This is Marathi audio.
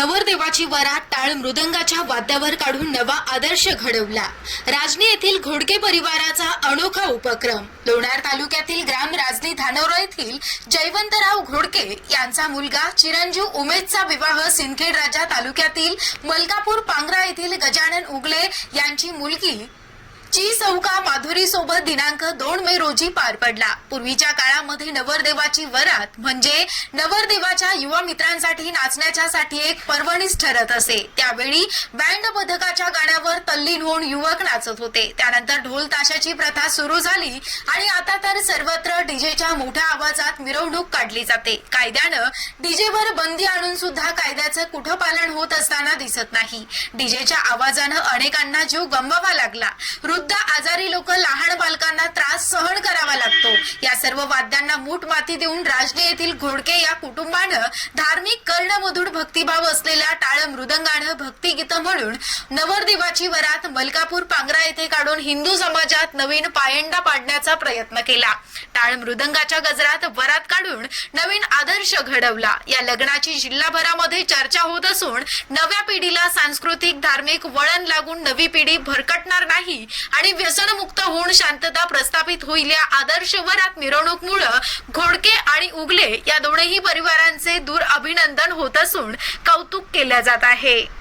नवरदेवाची वरात टाळ मृदंगाच्या वाद्यावर काढून नवा आदर्श घडवला. राजनी येथील घोडके परिवाराचा अनोखा उपक्रम. लोणार तालुक्यातील ग्राम राजनी धानोरा येथील जयवंतराव घोडके यांचा मुलगा चिरंजीव उमेदचा विवाह सिंदखेड राजा तालुक्यातील मलकापूर पांगरा येथील गजानन उगले यांची मुलगी ची चौका माधुरी सोबत दिनांक दोन मे रोजी पार पडला. पूर्वीच्या काळामध्ये नवरदेवाची वरात म्हणजे नवरदेवाच्या युवा मित्रांसाठी नाचण्याच्यासाठी एक पर्वणीच ठरत असे. त्यावेळी बँड पथकाच्या गाण्यावर तल्लीन होऊन युवक नाचत होते. त्यानंतर ढोल ताशाची प्रथा सुरू झाली आणि आता तर सर्वत्र डीजेच्या मोठ्या आवाजात मिरवणूक काढली जाते. कायद्यानं डीजेवर बंदी आणून सुद्धा कायद्याचं कुठं पालन होत असताना दिसत नाही. डीजेच्या आवाजानं अनेकांना जीव गमवावा लागला. वृद्ध आजारी लोक लहान बालकांना त्रास सहन करावा लागतो. या सर्व वाद्यांना मूठ माती देऊन राजने येथील घोडके या कुटुंबानं धार्मिक कर्णमधुर भक्तिभाव असलेल्या टाळ मृदंगानं भक्तिगीत म्हणून नवरदेवाची वरात मलकापूर पांगरा येथे काढून हिंदू समाजात नवीन पायंडा पाडण्याचा प्रयत्न केला. टाळ मृदंगाच्या गजरात वरात काढून नवीन आदर्श घडवला. या लग्नाची जिल्हाभरामध्ये चर्चा होत असून नव्या पिढीला सांस्कृतिक धार्मिक वळण लागून नवी पिढी भरकटणार नाही आणि व्यसनमुक्त होऊन शांतता प्रस्थापित होईल. या आदर्श वरात मिरवणूकमुळं घोडके आणि उगले या दोनही परिवारांचे दूर अभिनंदन होत असून कौतुक केले जात आहे.